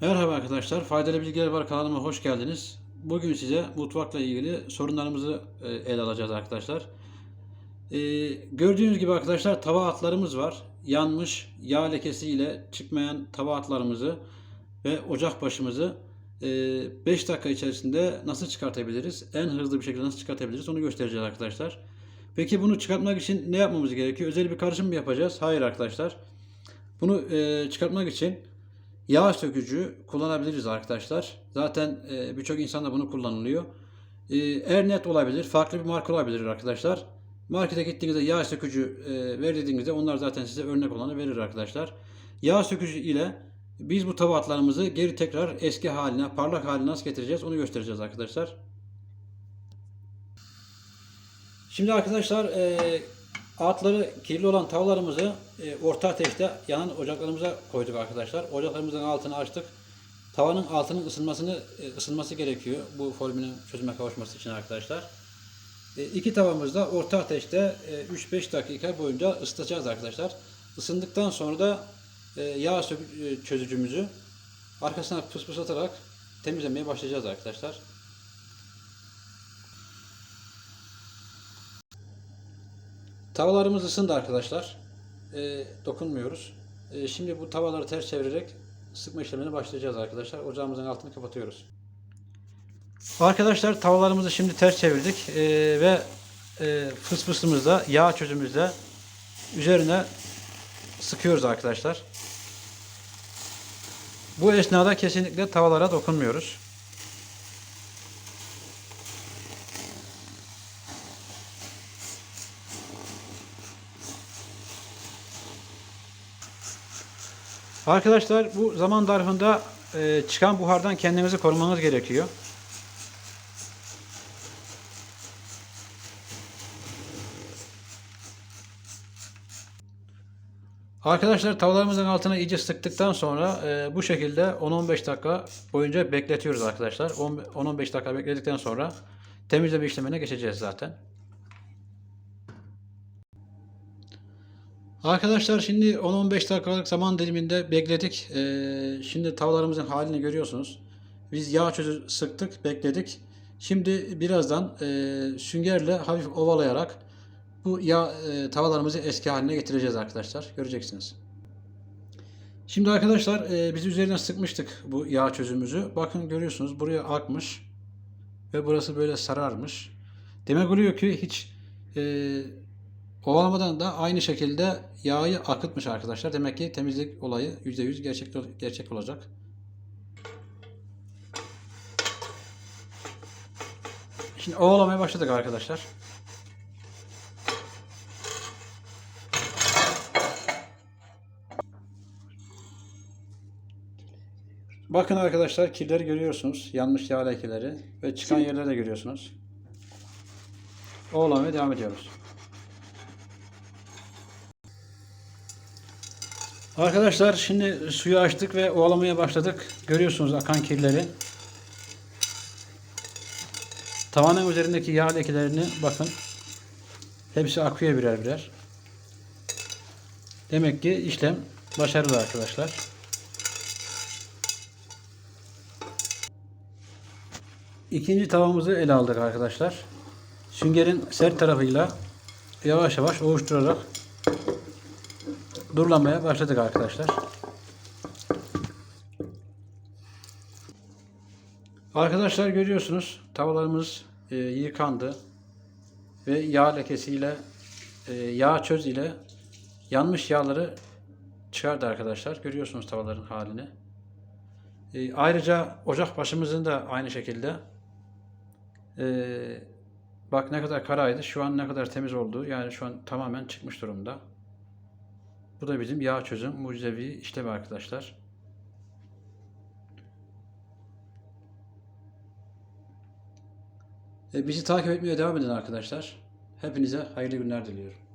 Merhaba arkadaşlar, Faydalı Bilgiler Var kanalıma hoş geldiniz. Bugün size mutfakla ilgili sorunlarımızı e, ele alacağız arkadaşlar. E, gördüğünüz gibi arkadaşlar tava altlarımız var. Yanmış, yağ lekesiyle çıkmayan tava altlarımızı ve ocak başımızı 5 dakika içerisinde nasıl çıkartabiliriz? En hızlı bir şekilde nasıl çıkartabiliriz? Onu göstereceğiz arkadaşlar. Peki bunu çıkartmak için ne yapmamız gerekiyor? Özel bir karışım mı yapacağız? Hayır arkadaşlar. Bunu e, çıkartmak için yağ sökücü kullanabiliriz arkadaşlar. Zaten e, birçok insan da bunu kullanılıyor. E, Ernet olabilir, farklı bir marka olabilir arkadaşlar. Markete gittiğinizde yağ sökücü e, ver dediğinizde onlar zaten size örnek olanı verir arkadaşlar. Yağ sökücü ile biz bu tava atlarımızı geri tekrar eski haline, parlak haline nasıl getireceğiz onu göstereceğiz arkadaşlar. Şimdi arkadaşlar e, altları kirli olan tavalarımızı e, orta ateşte yanan ocaklarımıza koyduk arkadaşlar. Ocaklarımızın altını açtık. Tavanın altının ısınmasını e, ısınması gerekiyor bu formülün çözüme kavuşması için arkadaşlar. E, iki tavamızı da orta ateşte e, 3-5 dakika boyunca ısıtacağız arkadaşlar. Isındıktan sonra da e, yağ e, çözücümüzü arkasına fısfıslatarak temizlemeye başlayacağız arkadaşlar. Tavalarımız ısındı arkadaşlar. E, dokunmuyoruz. E, şimdi bu tavaları ters çevirerek sıkma işlemine başlayacağız arkadaşlar. Ocağımızın altını kapatıyoruz. Arkadaşlar tavalarımızı şimdi ters çevirdik E, ve e, fısfısımızda yağ çözümüzde üzerine sıkıyoruz arkadaşlar. Bu esnada kesinlikle tavalara dokunmuyoruz. Arkadaşlar bu zaman zarfında e, çıkan buhardan kendinizi korumanız gerekiyor. Arkadaşlar tavalarımızın altına iyice sıktıktan sonra e, bu şekilde 10-15 dakika boyunca bekletiyoruz arkadaşlar. 10-15 dakika bekledikten sonra temizleme işlemine geçeceğiz zaten. Arkadaşlar şimdi 10-15 dakikalık zaman diliminde bekledik. Ee, şimdi tavalarımızın halini görüyorsunuz. Biz yağ çözü sıktık, bekledik. Şimdi birazdan e, süngerle hafif ovalayarak bu yağ e, tavalarımızı eski haline getireceğiz arkadaşlar. Göreceksiniz. Şimdi arkadaşlar e, biz üzerine sıkmıştık bu yağ çözümümüzü. Bakın görüyorsunuz buraya akmış ve burası böyle sararmış. Demek oluyor ki hiç e, Ovalamadan da aynı şekilde yağı akıtmış arkadaşlar. Demek ki temizlik olayı %100 gerçek, gerçek olacak. Şimdi ovalamaya başladık arkadaşlar. Bakın arkadaşlar kirleri görüyorsunuz. Yanmış yağ lekeleri ve çıkan yerleri de görüyorsunuz. Ovalamaya devam ediyoruz. Arkadaşlar şimdi suyu açtık ve ovalamaya başladık. Görüyorsunuz akan kirleri. Tavanın üzerindeki yağ lekelerini bakın. Hepsi akıyor birer birer. Demek ki işlem başarılı arkadaşlar. İkinci tavamızı ele aldık arkadaşlar. Süngerin sert tarafıyla yavaş yavaş ovuşturarak durulamaya başladık arkadaşlar. Arkadaşlar görüyorsunuz tavalarımız e, yıkandı ve yağ lekesiyle e, yağ çöz ile yanmış yağları çıkardı arkadaşlar. Görüyorsunuz tavaların halini. E, ayrıca ocak başımızın da aynı şekilde e, bak ne kadar karaydı. Şu an ne kadar temiz oldu. Yani şu an tamamen çıkmış durumda. Bu da bizim yağ çözüm mucizevi işlem arkadaşlar. E, bizi takip etmeye devam edin arkadaşlar. Hepinize hayırlı günler diliyorum.